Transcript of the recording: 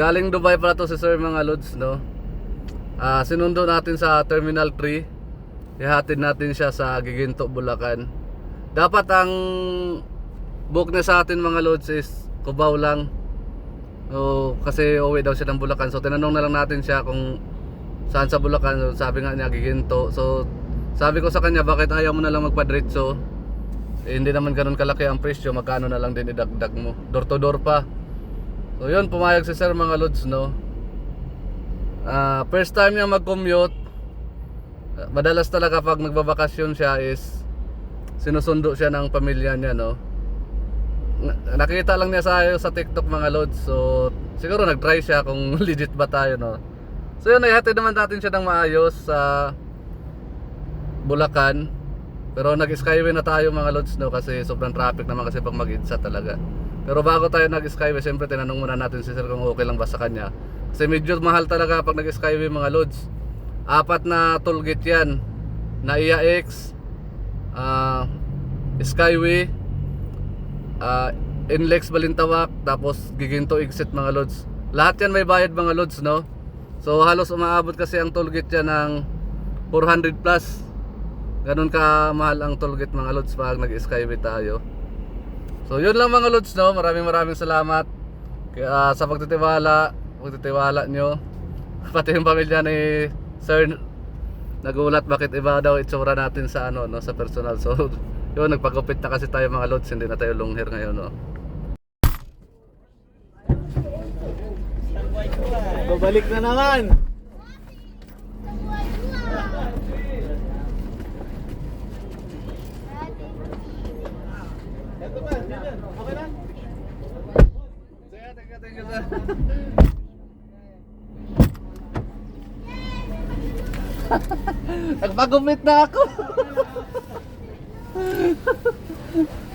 Galing Dubai pala to si Sir mga lods, no? Ah, sinundo natin sa Terminal 3. Ihatid natin siya sa Giginto, Bulacan. Dapat ang book niya sa atin mga lods is Cubao lang. O, kasi uwi daw siya ng Bulacan. So tinanong na lang natin siya kung saan sa Bulacan. So, sabi nga niya Giginto. So sabi ko sa kanya bakit ayaw mo na lang magpadritso? Eh, hindi naman ganun kalaki ang presyo. Magkano na lang din idagdag mo. Door to door pa. So yun, pumayag si Sir mga lods, no? Ah, first time niya mag-commute. Madalas talaga pag nagbabakasyon siya is sinusundo siya ng pamilya niya, no? Na- Nakita lang niya sa sa TikTok mga lods. So siguro nag-try siya kung legit ba tayo, no? So yun, ihatid naman natin siya ng maayos sa Bulacan. Pero nag-skyway na tayo mga lods no kasi sobrang traffic naman kasi pag mag-idsa talaga. Pero bago tayo nag-skyway, siyempre tinanong muna natin si sir kung okay lang ba sa kanya. Kasi medyo mahal talaga pag nag-skyway mga lods. Apat na toll gate yan. Na IAX, ah Skyway, ah Inlex Balintawak, tapos Giginto Exit mga lods. Lahat yan may bayad mga lods no. So halos umaabot kasi ang toll gate yan ng 400 plus. Ganun ka mahal ang toll gate mga lods pag nag-skyway tayo. So yun lang mga lods no. Maraming maraming salamat kaya, sa pagtitiwala, pagtitiwala nyo. Pati yung pamilya ni Sir nagulat bakit iba daw itsura natin sa ano no sa personal. So yun nagpagupit na kasi tayo mga lods, hindi na tayo long hair ngayon no. Babalik na naman. Ito ba? Okay na? Sige, teka, teka, teka. Nagpagumit na ako.